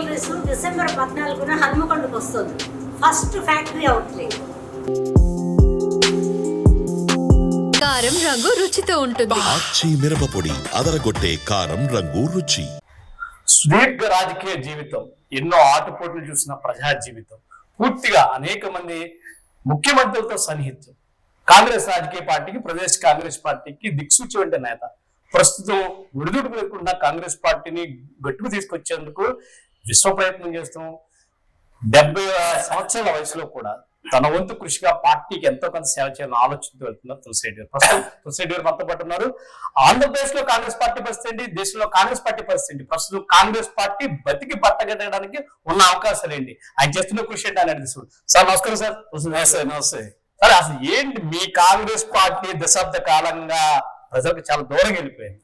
Jewelleries December పద్నాలుగున హన్మకొండకు వస్తుంది. First factory outlet కారం రంగు రుచితో ఉంటుంది. ఆచి మిరపపొడి అదరగొట్టే కారం రంగు రుచి. సుదీర్ఘ రాజకీయ జీవితం ఎన్నో ఆటుపోట్లు చూసిన ప్రజా జీవితం. పూర్తిగా అనేక మంది ముఖ్యమంత్రులతో సన్నిహిత్యం కాంగ్రెస్ రాజకీయ పార్టీకి ప్రదేశ్ కాంగ్రెస్ పార్టీకి దిక్సూచి వంటి నేత. ప్రస్తుతం విడుదల లేకుండా కాంగ్రెస్ పార్టీని గట్టుకు తీసుకొచ్చేందుకు విశ్వ ప్రయత్నం చేస్తాం డెబ్బై సంవత్సరాల వయసులో కూడా తన వంతు కృషిగా పార్టీకి ఎంతో కొంత సేవ చేయాలని ఆలోచనతో వెళ్తున్నారు తులసిరెడ్డి గారు. ప్రస్తుతం తులసిరెడ్డి గారు మనతో పాటు ఉన్నారు. ఆంధ్రప్రదేశ్లో కాంగ్రెస్ పార్టీ పరిస్థితి ఏంటి? దేశంలో కాంగ్రెస్ పార్టీ పరిస్థితి ఏంటి? ప్రస్తుతం కాంగ్రెస్ పార్టీ బతికి పట్టగట్టడానికి ఉన్న అవకాశాలు ఏంటి? ఆయన చేస్తున్న కృషి ఏంటి అని అడిగి సార్ నమస్కారం సార్. నమస్తే నమస్తే. సార్ అసలు ఏంటి మీ కాంగ్రెస్ పార్టీ దశాబ్ద కాలంగా ప్రజలకు చాలా దూరం వెళ్ళిపోయింది?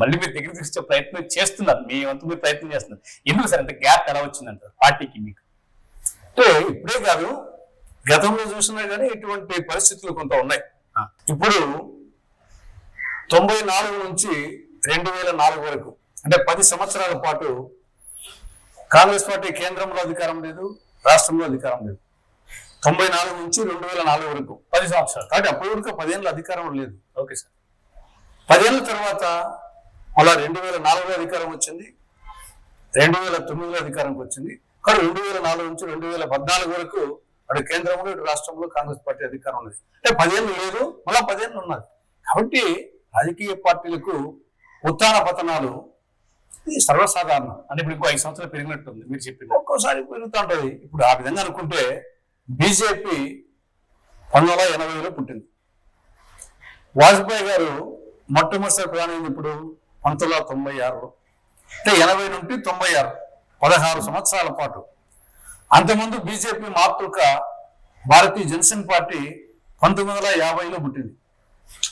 మళ్ళీ మీరు దగ్గర తీసుకొచ్చే ప్రయత్నం చేస్తున్నారు. మీ వంతు మీరు ప్రయత్నం చేస్తున్నారు. ఎందుకు సార్ ఇంత గ్యాప్ ఎలా వచ్చిందంటారు? పార్టీకి మీకు? అంటే ఇప్పుడే కాదు గతంలో చూసినా కానీ ఇటువంటి పరిస్థితులు కొంత ఉన్నాయి. ఇప్పుడు తొంభై నాలుగు నుంచి రెండు వేల నాలుగు వరకు అంటే పది సంవత్సరాల పాటు కాంగ్రెస్ పార్టీ కేంద్రంలో అధికారం లేదు రాష్ట్రంలో అధికారం లేదు. తొంభై నాలుగు నుంచి రెండు వేల నాలుగు వరకు పది సంవత్సరాలు. కాబట్టి అప్పటి వరకు పదేళ్ళ అధికారం లేదు. Okay sir. పదేళ్ళ తర్వాత మళ్ళా రెండు వేల నాలుగులో అధికారం వచ్చింది. రెండు వేల తొమ్మిదిలో అధికారంకి వచ్చింది. కానీ రెండు వేల నాలుగు నుంచి రెండు వేల పద్నాలుగు వరకు అటు కేంద్రంలో ఇటు రాష్ట్రంలో కాంగ్రెస్ పార్టీ అధికారం ఉన్నది. అంటే పదేళ్ళు లేదు మళ్ళా పదేళ్ళు ఉన్నది. కాబట్టి రాజకీయ పార్టీలకు ఉత్తాన పతనాలు ఇది సర్వసాధారణం. అంటే ఇప్పుడు ఇంకో ఐదు సంవత్సరాలు పెరిగినట్టుంది మీరు చెప్పింది. ఒక్కోసారి పెరుగుతూ ఉంటుంది. ఇప్పుడు ఆ విధంగా అనుకుంటే బీజేపీ పంతొమ్మిది వందల ఎనభైలో పుట్టింది. వాజ్పేయి గారు మొట్టమొదటిసారి ప్రధాని ఇప్పుడు పంతొమ్మిది తొంభై ఆరు. అంటే ఎనభై నుండి తొంభై ఆరు పదహారు సంవత్సరాల పాటు. అంతకుముందు బీజేపీ మాతృక భారతీయ జనసేన పార్టీ పంతొమ్మిది వందల యాభైలో పుట్టింది.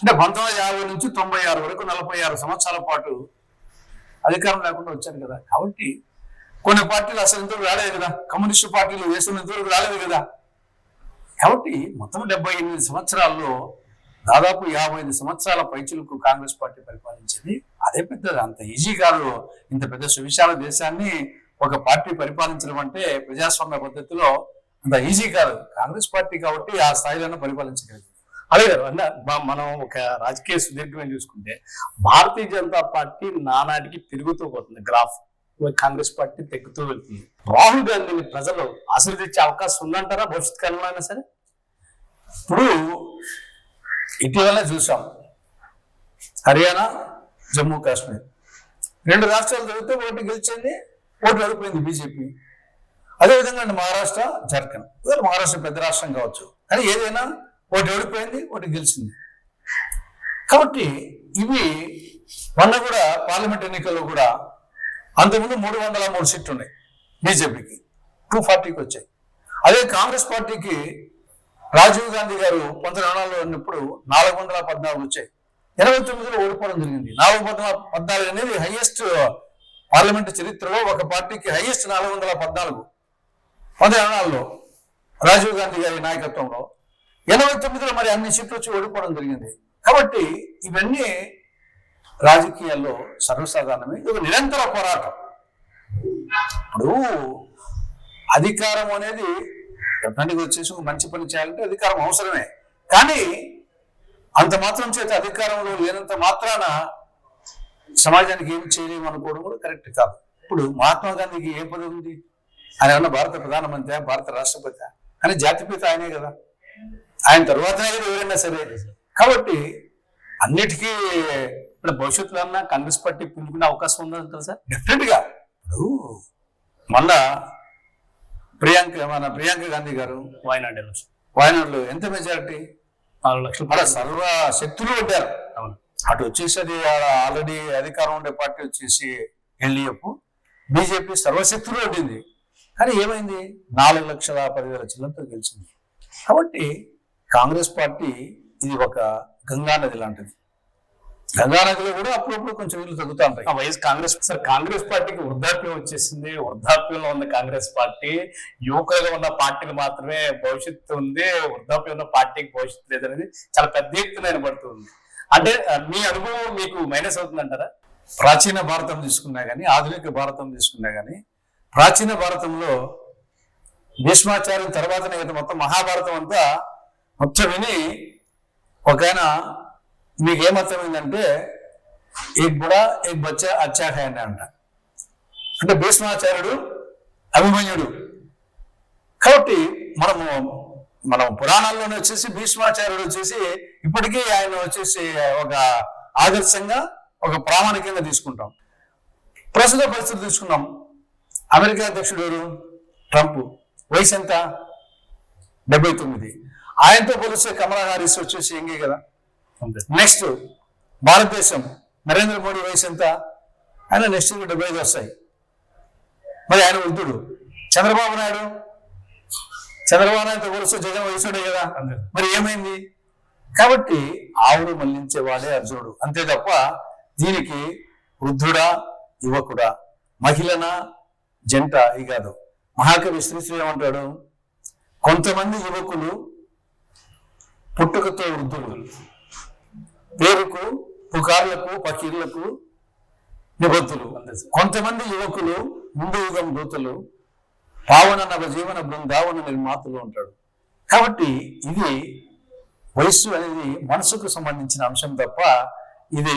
అంటే పంతొమ్మిది వందల యాభై నుంచి తొంభై ఆరు వరకు నలభై ఆరు సంవత్సరాల పాటు అధికారం లేకుండా వచ్చారు కదా. కాబట్టి కొన్ని పార్టీలు అసలు ఇంతవరకు రాలేదు కదా. కమ్యూనిస్టు పార్టీలు వేసిన ఇంతవరకు రాలేదు కదా. కాబట్టి మొత్తం డెబ్బై ఎనిమిది సంవత్సరాల్లో దాదాపు యాభై ఐదు సంవత్సరాల పైచులకు కాంగ్రెస్ పార్టీ పరిపాలించింది. అదే పెద్దది అంత ఈజీ కాదు. ఇంత పెద్ద సువిశాల దేశాన్ని ఒక పార్టీ పరిపాలించడం అంటే ప్రజాస్వామ్య పద్ధతిలో అంత ఈజీ కాదు. కాంగ్రెస్ పార్టీ కాబట్టి ఆ స్థాయిలోనే పరిపాలించగలిగింది అన్న, మ- మనం ఒక రాజకీయ సుదీర్ఘమైన చూసుకుంటే భారతీయ జనతా పార్టీ నానాటికి పెరుగుతూ పోతుంది. గ్రాఫ్ కాంగ్రెస్ పార్టీ తగ్గుతూ వెళ్తుంది. రాహుల్ గాంధీని ప్రజలు ఆశీర్వదించే అవకాశం ఉందంటారా భవిష్యత్ కాలంలో అయినా సరే? ఇప్పుడు ఇటీవల చూసాం. హర్యానా జమ్మూ కాశ్మీర్. రెండు రాష్ట్రాలు జరిగితే ఒకటి గెలిచింది ఒకటి ఓడిపోయింది బీజేపీ. అదేవిధంగా అండి మహారాష్ట్ర జార్ఖండ్. ఇవాళ మహారాష్ట్ర పెద్ద రాష్ట్రం కావచ్చు. కానీ ఏదైనా ఒకటి ఓడిపోయింది ఒకటి గెలిచింది. కాబట్టి ఇవి మొన్న కూడా పార్లమెంట్ ఎన్నికల్లో కూడా అంతకుముందు మూడు వందల మూడు సీట్లు ఉన్నాయి బీజేపీకి. టూ ఫార్టీకి వచ్చాయి. అదే కాంగ్రెస్ పార్టీకి రాజీవ్ గాంధీ గారు పంతొమ్మిది ఉన్నప్పుడు నాలుగు వందల పద్నాలుగు వచ్చాయి. ఎనభై తొమ్మిదిలో ఓడిపోవడం జరిగింది. నాలుగు వందల పద్నాలుగు అనేది హైయెస్ట్ పార్లమెంట్ చరిత్రలో ఒక పార్టీకి హైయెస్ట్ నాలుగు వందల పద్నాలుగు. పదిహేనాల్లో రాజీవ్ గాంధీ గారి నాయకత్వంలో ఎనభై తొమ్మిదిలో మరి అన్ని సీట్లు వచ్చి ఓడిపోవడం జరిగింది. కాబట్టి ఇవన్నీ రాజకీయాల్లో సర్వసాధారణమే. ఇది ఒక నిరంతర పోరాటం. ఇప్పుడు అధికారం అనేది ఎప్పటికి వచ్చేసి మంచి పని చేయాలంటే అధికారం అవసరమే. కానీ అంత మాత్రం చేత అధికారంలో లేనంత మాత్రాన సమాజానికి ఏం చేయలేము అనుకోవడం కూడా కరెక్ట్ కాదు. ఇప్పుడు మహాత్మా గాంధీకి ఏ పదవి ఉంది? ఆయన ఏమన్నా భారత ప్రధానమంత్రి భారత రాష్ట్రపతి. కానీ జాతిపిత ఆయనే కదా. ఆయన తర్వాతనే కదా ఎవరైనా సరే. కాబట్టి అన్నిటికీ ఇప్పుడు భవిష్యత్తులో అన్నా కాంగ్రెస్ పార్టీ పుంజుకునే అవకాశం ఉందంటారా సార్? డెఫినెట్గా. ఇప్పుడు మళ్ళా ప్రియాంక మన ప్రియాంక గాంధీ గారు వాయనాడు ఎలక్షన్ వాయనాడులో ఎంత మెజారిటీ నాలుగు లక్షలు మన సర్వ శక్తులు ఉంటారు. అటు వచ్చేసి అది ఆల్రెడీ అధికారం ఉండే పార్టీ వచ్చేసి ఎల్డిఎఫ్ బీజేపీ సర్వశక్తులు ఉండింది. కానీ ఏమైంది? నాలుగు లక్షల పదివేల చిల్లరతో గెలిచింది. కాబట్టి కాంగ్రెస్ పార్టీ ఇది ఒక గంగా నది లాంటిది. గంగా నదిలో కూడా అప్పుడప్పుడు కొంచెం నీళ్ళు తగ్గుతూ ఉంటాయి. ఆ వైఎస్ కాంగ్రెస్ సార్ కాంగ్రెస్ పార్టీకి వృద్ధాప్యం వచ్చేసింది. వృద్ధాప్యంలో ఉన్న కాంగ్రెస్ పార్టీ యువకులుగా ఉన్న పార్టీలు మాత్రమే భవిష్యత్తు ఉంది. వృద్ధాప్యం ఉన్న పార్టీకి భవిష్యత్తు లేదనేది చాలా పెద్ద ఎత్తున వినబడుతుంది. అంటే మీ అనుభవం మీకు మైనస్ అవుతుందంటారా? ప్రాచీన భారతం తీసుకున్నా కానీ ఆధునిక భారతం తీసుకున్నా కానీ ప్రాచీన భారతంలో భీష్మాచార్యం తర్వాతనే కదా మొత్తం మహాభారతం అంతా మొత్తం విని ఒక ఆయన మీకు ఏమర్థమైందంటే ఏక్ బుడ ఏక్ బచ్చ అచ్చా అంట. అంటే భీష్మాచార్యుడు అభిమన్యుడు. కాబట్టి మనము మనం పురాణాల్లోనే వచ్చేసి భీష్మాచార్యుడు వచ్చేసి ఇప్పటికీ ఆయన వచ్చేసి ఒక ఆదర్శంగా ఒక ప్రామాణికంగా తీసుకుంటాం. ప్రస్తుత పరిస్థితి తీసుకున్నాం అమెరికా అధ్యక్షుడు ఎవరు? ట్రంప్. వయసు ఎంత? డెబ్బై తొమ్మిది. ఆయనతో పోలిస్తే కమలా హారీస్ వచ్చేసి ఎంగే కదా. నెక్స్ట్ భారతదేశం. నరేంద్ర మోడీ వయసు ఎంత? ఆయన నెక్స్ట్ డెబ్బై ఐదు వస్తాయి. మరి ఆయన వృద్ధుడు. చంద్రబాబు నాయుడు? చంద్రబాబు నాయుడుతో పోలిస్తే జగన్ వయసుడే కదా. మరి ఏమైంది? కాబట్టి ఆవుడు మళ్ళించేవాడే అర్జునుడు. అంతే తప్ప దీనికి వృద్ధుడా యువకుడా మహిళనా జంట ఇది కాదు. మహాకవి శ్రీశ్రీ ఏమంటాడు? కొంతమంది యువకులు పుట్టుకతో వృద్ధులు. పేరుకు పుకార్లకు పకీర్లకు నిబద్ధులు. కొంతమంది యువకులు ముందు యుగం దూతలు పావన నవ జీవన బృందావన నిర్మాతలు అంటాడు కాబట్టి ఇది వయస్సు అనేది మనసుకు సంబంధించిన అంశం తప్ప ఇది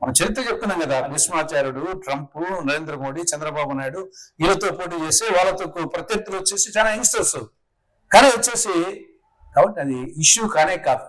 మన చరిత్ర చెప్తున్నాం కదా. భీష్మాచార్యుడు ట్రంప్ నరేంద్ర మోడీ చంద్రబాబు నాయుడు వీళ్ళతో పోటీ చేసి వాళ్ళతో ప్రత్యర్థులు వచ్చేసి చాలా యంగ్స్టర్స్. కానీ వచ్చేసి కాబట్టి అది ఇష్యూ కానే కాదు.